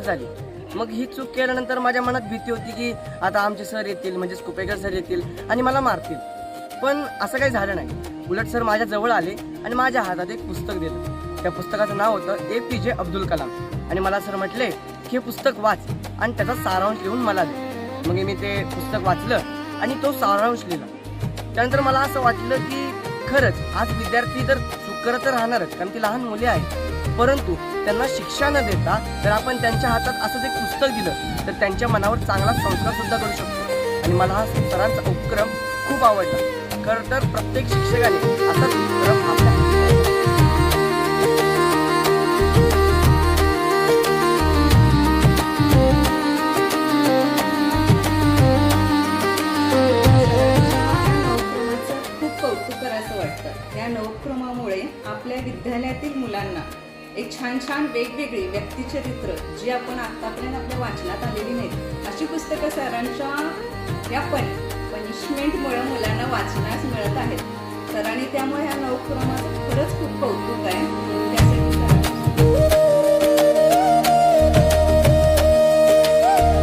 झाली. मग ही चूक केल्यानंतर माझ्या मनात भीती होती की आता आमचे सर येतील म्हणजेच कुपेकर सर येतील आणि मला मारतील. पण असं काही झालं नाही. उलट सर माझ्या जवळ आले आणि माझ्या हातात एक पुस्तक दिलं. त्या पुस्तकाचं नाव होतं ए पी जे अब्दुल कलाम. आणि मला सर म्हटले की हे पुस्तक वाच आणि त्याचा सारांश लिहून मला दे. मग मी ते पुस्तक वाचलं आणि तो सारांश लिहिला. त्यानंतर मला असं वाटलं की खरंच आज विद्यार्थी तर चूक करत तर राहणारच कारण ती लहान मुले आहेत. परंतु त्यांना शिक्षा न देता जर आपण त्यांच्या हातात असंच एक पुस्तक दिलं तर त्यांच्या मनावर चांगला संस्कार सुद्धा करू शकतो. आणि मला हा सरांचा उपक्रम खूप आवडला. खरं तर प्रत्येक शिक्षकाने असाच उपक्रम आपल्या खूप कौतुक करायचं वाटतं. या नवक्रमामुळे आपल्या विद्यालयातील मुलांना एक छान छान वेगवेगळी व्यक्तिचरित्र जी आपण आतापर्यंत आपल्या वाचनात आलेली नाहीत. अशी पुस्तकं सरांच्या या पण पनिशमेंटमुळे मुलांना वाचण्यास मिळत आहेत. सरांनी त्यामुळे ह्या नवक्रमाचं खरंच खूप कौतुक आहे.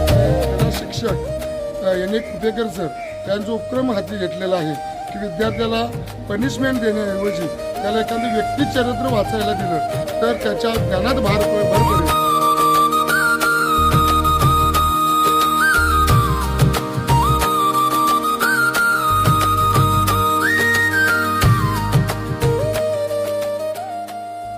त्यासाठी शिक्षक यांनी कुपेकर सर त्यांचा उपक्रम हाती घेतलेला आहे. की विद्यार्थ्याला पनिशमेंट देण्याऐवजी त्याला एखादं व्यक्तिचरित्र वाचायला दिलं तर त्याच्या ज्ञानात भार भर पडेल